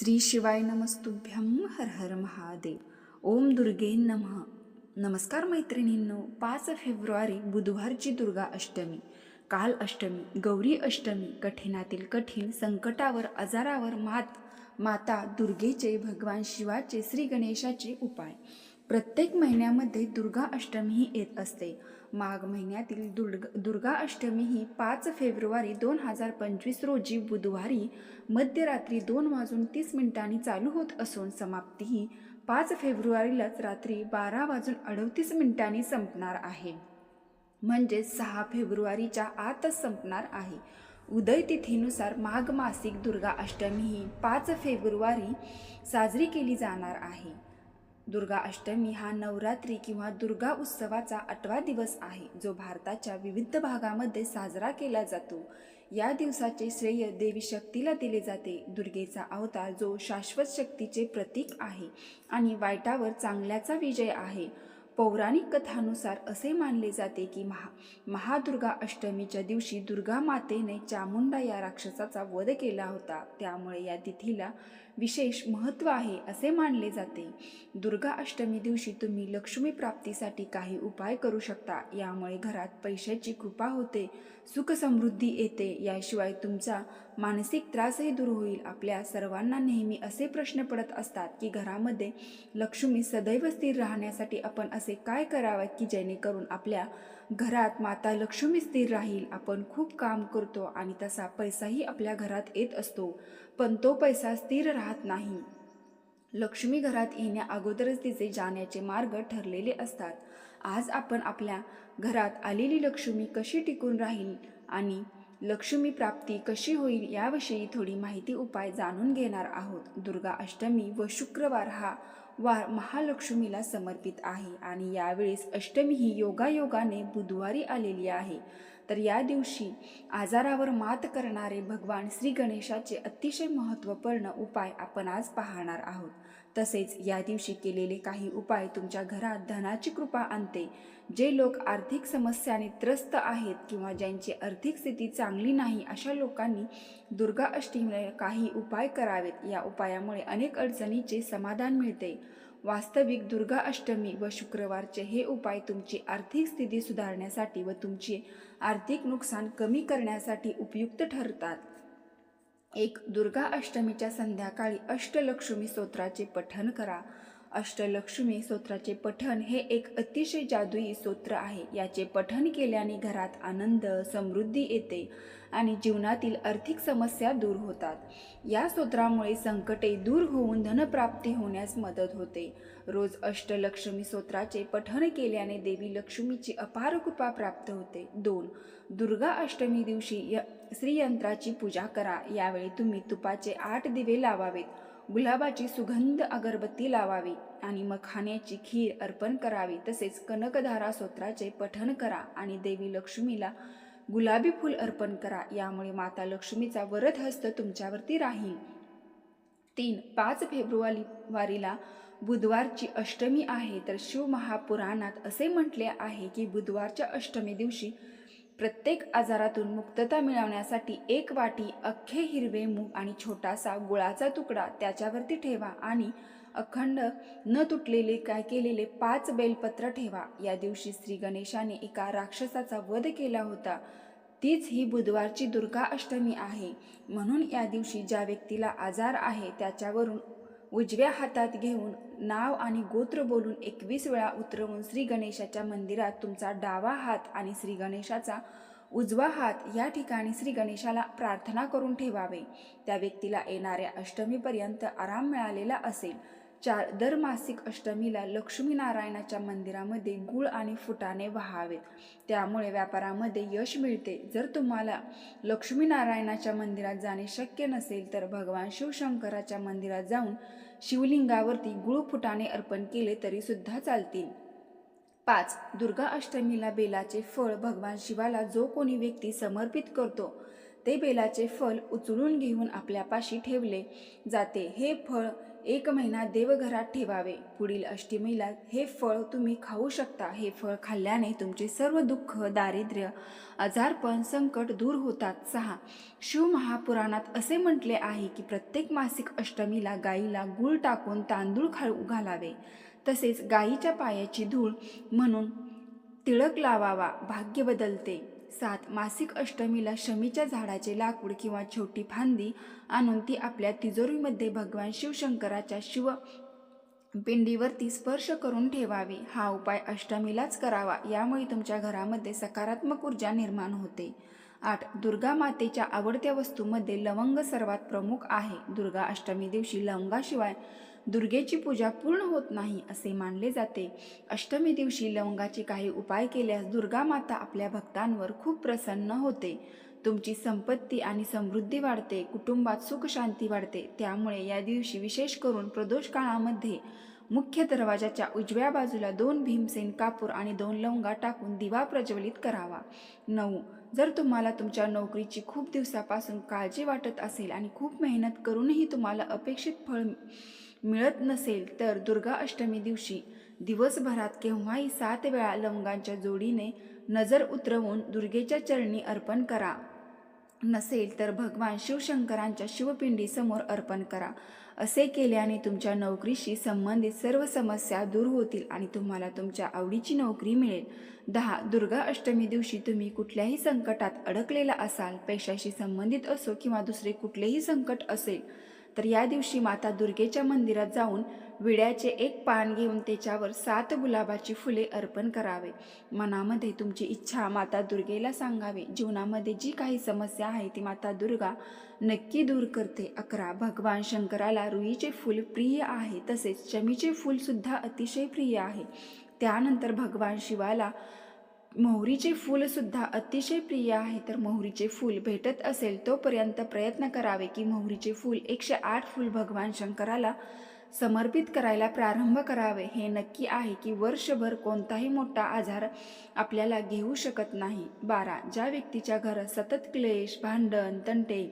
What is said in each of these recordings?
श्री शिवाय नमस्तुभ्यं हर हर महादेव. ओम दुर्गे नमः. नमस्कार मैत्रिणींनो पाच फेब्रुवारी बुधवारची दुर्गा अष्टमी. काल अष्टमी गौरी अष्टमी कठीणातील कठीण संकटावर आजारावर मात माता दुर्गेचे भगवान शिवाचे श्री गणेशाचे उपाय. प्रत्येक महिन्यामध्ये दुर्गा अष्टमी ही येत असते. माघ महिन्यातील दुर्ग दुर्गा अष्टमी ही पाच फेब्रुवारी दोन हजार पंचवीस रोजी बुधवारी मध्यरात्री दोन वाजून तीस मिनिटांनी चालू होत असून समाप्ती ही पाच फेब्रुवारीलाच रात्री बारा वाजून अडतीस मिनिटांनी संपणार आहे. म्हणजे सहा फेब्रुवारीच्या आतच संपणार आहे. उदय तिथीनुसार माघ मासिक दुर्गा अष्टमी ही पाच फेब्रुवारी साजरी केली जाणार आहे. दुर्गा अष्टमी हा नवरात्री किंवा दुर्गा उत्सवाचा आठवा दिवस आहे जो भारताच्या विविध भागामध्ये साजरा केला जातो. या दिवसाचे श्रेय देवी शक्तीला दिले जाते. दुर्गेचा अवतार जो शाश्वत शक्तीचे प्रतीक आहे आणि वाईटावर चांगल्याचा विजय आहे. पौराणिक कथानुसार असे मानले जाते की महा महादुर्गा अष्टमीच्या दिवशी दुर्गा मातेने चामुंडा या राक्षसाचा वध केला होता. त्यामुळे या तिथीला विशेष महत्त्व आहे असे मानले जाते. दुर्गा अष्टमी दिवशी तुम्ही लक्ष्मी प्राप्तीसाठी काही उपाय करू शकता. यामुळे घरात पैशाची कृपा होते सुख समृद्धी येते. याशिवाय तुमचा मानसिक त्रासही दूर होईल. आपल्या सर्वांना नेहमी असे प्रश्न पडत असतात की घरामध्ये लक्ष्मी सदैव स्थिर राहण्यासाठी आपण असे काय करावे की जेणेकरून आपल्या घरात माता लक्ष्मी स्थिर राहील? आपण खूप काम करतो आणि तसा पैसाही आपल्या घरात येत असतो पण तो पैसा स्थिर राहत नाही. लक्ष्मी घरात येण्या अगोदरच तिचे जाण्याचे मार्ग ठरलेले असतात. आज आपण आपल्या घरात आलेली लक्ष्मी कशी टिकून राहील आणि लक्ष्मी प्राप्ती कशी होईल याविषयी थोडी माहिती उपाय जाणून घेणार आहोत. दुर्गा अष्टमी व शुक्रवार हा वार महालक्ष्मीला समर्पित आहे आणि यावेळेस अष्टमी ही योगायोगाने बुधवारी आलेली आहे. तर या दिवशी आजारावर मात करणारे भगवान श्री गणेशाचे अतिशय महत्त्वपूर्ण उपाय आपण आज पाहणार आहोत. तसेच या दिवशी केलेले काही उपाय तुमच्या घरात धनाची कृपा आणते. जे लोक आर्थिक समस्याने त्रस्त आहेत किंवा ज्यांची आर्थिक स्थिती चांगली नाही अशा लोकांनी दुर्गा अष्टमीला काही उपाय करावेत. या उपायामुळे अनेक अडचणीचे समाधान मिळते. वास्तविक दुर्गा अष्टमी व शुक्रवारचे हे उपाय तुमची आर्थिक स्थिती सुधारण्यासाठी व तुमचे आर्थिक नुकसान कमी करण्यासाठी उपयुक्त ठरतात. एक दुर्गा अष्टमीच्या संध्याकाळी अष्टलक्ष्मी स्तोत्राचे पठण करा. अष्टलक्ष्मी स्तोत्राचे पठण हे एक अतिशय जादुई स्तोत्र आहे. याचे पठण केल्याने घरात आनंद समृद्धी येते आणि जीवनातील आर्थिक समस्या दूर होतात. या स्तोत्रामुळे संकटे दूर होऊन धनप्राप्ती होण्यास मदत होते. रोज अष्टलक्ष्मी स्तोत्राचे पठण केल्याने देवी लक्ष्मीची अपार कृपा प्राप्त होते. दोन दुर्गा अष्टमी दिवशी य श्रीयंत्राची पूजा करा. यावेळी तुम्ही तुपाचे आठ दिवे लावावेत. गुलाबाची सुगंध अगरबत्ती लावावी आणि मखाण्याची खीर अर्पण करावी तसेच कनकधारा स्तोत्राचे पठण करा आणि देवी लक्ष्मीला गुलाबी फूल अर्पण करा यामुळे माता लक्ष्मीचा वरद हस्त तुमच्यावरती राहील. तीन पाच फेब्रुवारी वारीला बुधवारची अष्टमी आहे तर शिवमहापुराणात असे म्हटले आहे की बुधवारच्या अष्टमी दिवशी प्रत्येक आजारातून मुक्तता मिळवण्यासाठी एक वाटी अख्खे हिरवे मूग आणि छोटासा गुळाचा तुकडा त्याच्यावरती ठेवा आणि अखंड न तुटलेले काय केलेले पाच बेलपत्र ठेवा. या दिवशी श्री गणेशाने एका राक्षसाचा वध केला होता. तीच ही बुधवारची दुर्गा अष्टमी आहे. म्हणून या दिवशी ज्या व्यक्तीला आजार आहे त्याच्यावरून उजव्या हातात घेऊन नाव आणि गोत्र बोलून एकवीस वेळा उतरवून श्री गणेशाच्या मंदिरात तुमचा डावा हात आणि श्री गणेशाचा उजवा हात या ठिकाणी श्री गणेशाला प्रार्थना करून ठेवावे. त्या व्यक्तीला येणाऱ्या अष्टमीपर्यंत आराम मिळालेला असेल. चार दर मासिक अष्टमीला लक्ष्मीनारायणाच्या मंदिरामध्ये गुळ आणि फुटाणे व्हावेत. त्यामुळे व्यापारामध्ये यश मिळते. जर तुम्हाला लक्ष्मीनारायणाच्या मंदिरात जाणे शक्य नसेल तर भगवान शिवशंकराच्या मंदिरात जाऊन शिवलिंगावरती गुळ फुटाणे अर्पण केले तरीसुद्धा चालतील. पाच दुर्गा अष्टमीला बेलाचे फळ भगवान शिवाला जो कोणी व्यक्ती समर्पित करतो ते बेलाचे फळ उचलून घेऊन आपल्यापाशी ठेवले जाते. हे फळ एक महिना देवघरात ठेवावे. पुढील अष्टमीला हे फळ तुम्ही खाऊ शकता. हे फळ खाल्ल्याने तुमचे सर्व दुःख दारिद्र्य आजारपण संकट दूर होतात. सहा. शिवमहापुराणात असे म्हटले आहे की प्रत्येक मासिक अष्टमीला गाईला गूळ टाकून तांदूळ खा घालावे. तसेच गाईच्या पायाची धूळ म्हणून तिळक लावावा. भाग्य बदलते. सात मासिक अष्टमीला शमीच्या झाडाचे लाकूड किंवा छोटी फांदी आणून ती आपल्या तिजोरीमध्ये भगवान शिवशंकराच्या शिव पिंडीवरती स्पर्श करून ठेवावी. हा उपाय अष्टमीलाच करावा यामुळे तुमच्या घरामध्ये सकारात्मक ऊर्जा निर्माण होते. आठ दुर्गा मातेच्या आवडत्या वस्तूमध्ये लवंग सर्वात प्रमुख आहे. दुर्गा अष्टमी दिवशी लवंगाशिवाय दुर्गेची पूजा पूर्ण होत नाही असे मानले जाते. अष्टमी दिवशी लवंगाचे काही उपाय केल्यास दुर्गा माता आपल्या भक्तांवर खूप प्रसन्न होते. तुमची संपत्ती आणि समृद्धी वाढते कुटुंबात सुख शांती वाढते. त्यामुळे या दिवशी विशेष करून प्रदोष काळामध्ये मुख्य दरवाजाच्या उजव्या बाजूला दोन भीमसेन कापूर आणि दोन लवंगा टाकून दिवा प्रज्वलित करावा. नऊ. जर तुम्हाला तुमच्या नोकरीची खूप दिवसापासून काळजी वाटत असेल आणि खूप मेहनत करूनही तुम्हाला अपेक्षित फळ मिळत नसेल तर दुर्गा अष्टमी दिवशी दिवसभरात केव्हाही सात वेळा लवंगांच्या जोडीने नजर उतरवून दुर्गेच्या चरणी अर्पण करा. नसेल तर भगवान शिवशंकरांच्या शिवपिंडीसमोर अर्पण करा. असे केल्याने तुमच्या नोकरीशी संबंधित सर्व समस्या दूर होतील आणि तुम्हाला तुमच्या आवडीची नोकरी मिळेल. दहा दुर्गा अष्टमी दिवशी तुम्ही कुठल्याही संकटात अडकलेला असाल पैशाशी संबंधित असो किंवा दुसरे कुठलेही संकट असेल तर या दिवशी माता दुर्गेच्या मंदिरात जाऊन विड्याचे एक पान घेऊन त्याच्यावर सात गुलाबाची फुले अर्पण करावे. मनामध्ये तुमची इच्छा माता दुर्गेला सांगावे. जीवनामध्ये जी काही समस्या आहे ती माता दुर्गा नक्की दूर करते. अकरा भगवान शंकराला रुईचे फूल प्रिय आहे तसेच शमीचे फूलसुद्धा अतिशय प्रिय आहे. त्यानंतर भगवान शिवाला मोहरीचे फूलसुद्धा अतिशय प्रिय आहे. तर मोहरीचे फूल भेटत असेल तोपर्यंत प्रयत्न करावे की मोहरीचे फूल एकशे आठ फूल भगवान शंकराला समर्पित करायला प्रारंभ करावे. हे नक्की आहे की वर्षभर कोणताही मोठा आजार आपल्याला घेऊ शकत नाही. बारा. ज्या व्यक्तीच्या घरात सतत क्लेश भांडण तंटे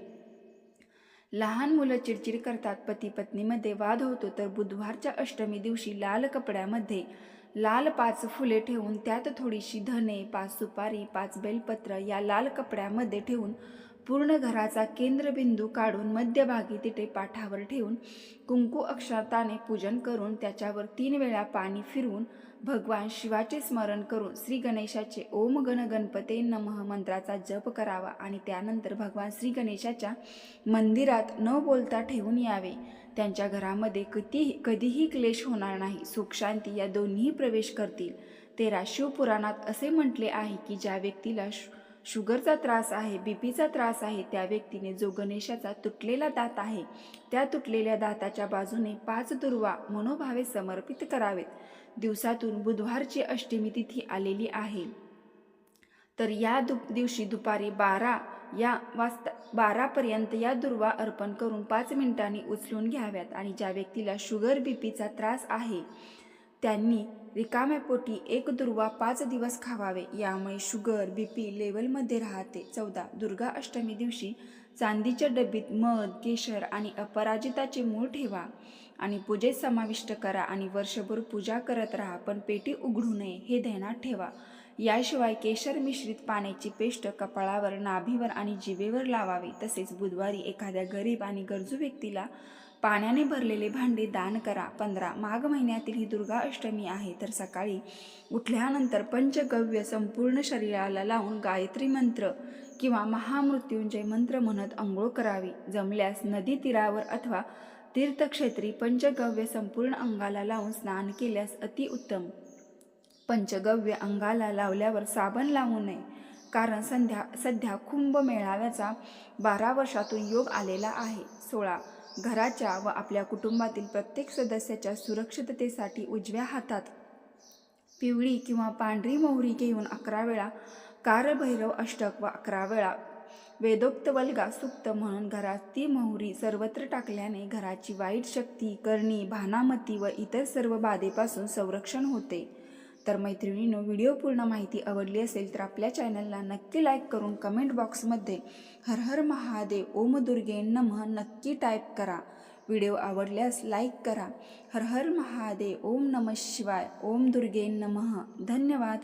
लहान मुलं चिडचिड करतात पती पत्नीमध्ये वाद होतो तर बुधवारच्या अष्टमी दिवशी लाल कपड्यामध्ये लाल पाच फुले ठेवून त्यात थोडीशी धने पाच सुपारी पाच बेलपत्र या लाल कपड्यामध्ये ठेवून पूर्ण घराचा केंद्रबिंदू काढून मध्यभागी तिथे पाठावर ठेवून कुंकू अक्षताने पूजन करून त्याच्यावर तीन वेळा पाणी फिरवून भगवान शिवाचे स्मरण करून श्री गणेशाचे ओम गण गणपते नमः मंत्राचा जप करावा आणि त्यानंतर भगवान श्री गणेशाच्या मंदिरात न बोलता ठेवून यावे. त्यांच्या घरामध्ये कधीही कधीही क्लेश होणार नाही. सुख शांती या दोन्ही प्रवेश करतील. तेरा शिवपुराणात असे म्हटले आहे की ज्या व्यक्तीला शु शुगरचा त्रास आहे बीपीचा त्रास आहे त्या व्यक्तीने जो गणेशाचा तुटलेला दात आहे त्या तुटलेल्या दाताच्या बाजूने पाच दुर्वा मनोभावे समर्पित करावेत. दिवसातून बुधवारची अष्टमी तिथी आलेली आहे. तर या दु दिवशी दुपारी बारा या वाजता बारापर्यंत या दुर्वा अर्पण करून पाच मिनिटांनी उचलून घ्याव्यात आणि ज्या व्यक्तीला शुगर बीपीचा त्रास आहे त्यांनी रिकाम्या पोटी एक दुर्वा पाच दिवस खावावे. यामुळे शुगर बीपी लेवलमध्ये राहते. चौदा दुर्गा अष्टमी दिवशी चांदीच्या डबीत मध केशर आणि अपराजिताचे मूळ ठेवा आणि पूजेत समाविष्ट करा आणि वर्षभर पूजा करत राहा पण पेटी उघडू नये हे ध्यानात ठेवा. याशिवाय केशर मिश्रित पाण्याची पेस्ट कपाळावर नाभीवर आणि जिभेवर लावावी. तसेच बुधवारी एखाद्या गरीब आणि गरजू व्यक्तीला पाण्याने भरलेले भांडे दान करा. पंधरा. माघ महिन्यातील ही दुर्गा अष्टमी आहे. तर सकाळी उठल्यानंतर पंचगव्य संपूर्ण शरीराला लावून गायत्री मंत्र किंवा महामृत्युंजय मंत्र म्हणत आंघोळ करावी. जमल्यास नदी तीरावर अथवा तीर्थक्षेत्री पंचगव्य संपूर्ण अंगाला लावून स्नान केल्यास अतिउत्तम पंचगव्य अंगाला लावल्यावर साबण लावू नये. कारण संध्या सध्या कुंभ मेळाव्याचा बारा वर्षातून योग आलेला आहे. सोळा. घराच्या व आपल्या कुटुंबातील प्रत्येक सदस्याच्या सुरक्षिततेसाठी उजव्या हातात पिवळी किंवा पांढरी मोहरी घेऊन अकरा वेळा कारभैरव अष्टक व अकरा वेळा वेदोक्त वल्गा सुक्त म्हणून घरात ती मोहरी सर्वत्र टाकल्याने घराची वाईट शक्ती करणी भानामती व इतर सर्व बाधेपासून संरक्षण होते. तर मैत्रिणींनो व्हिडिओ पूर्ण माहिती आवडली असेल तर आपल्या चॅनलला नक्की लाईक करून कमेंट बॉक्समध्ये हर हर महादेव ओम दुर्गे नमः नक्की टाईप करा. व्हिडिओ आवडल्यास लाईक करा. हर हर महादेव ओम नमः शिवाय ओम दुर्गे नमः. धन्यवाद.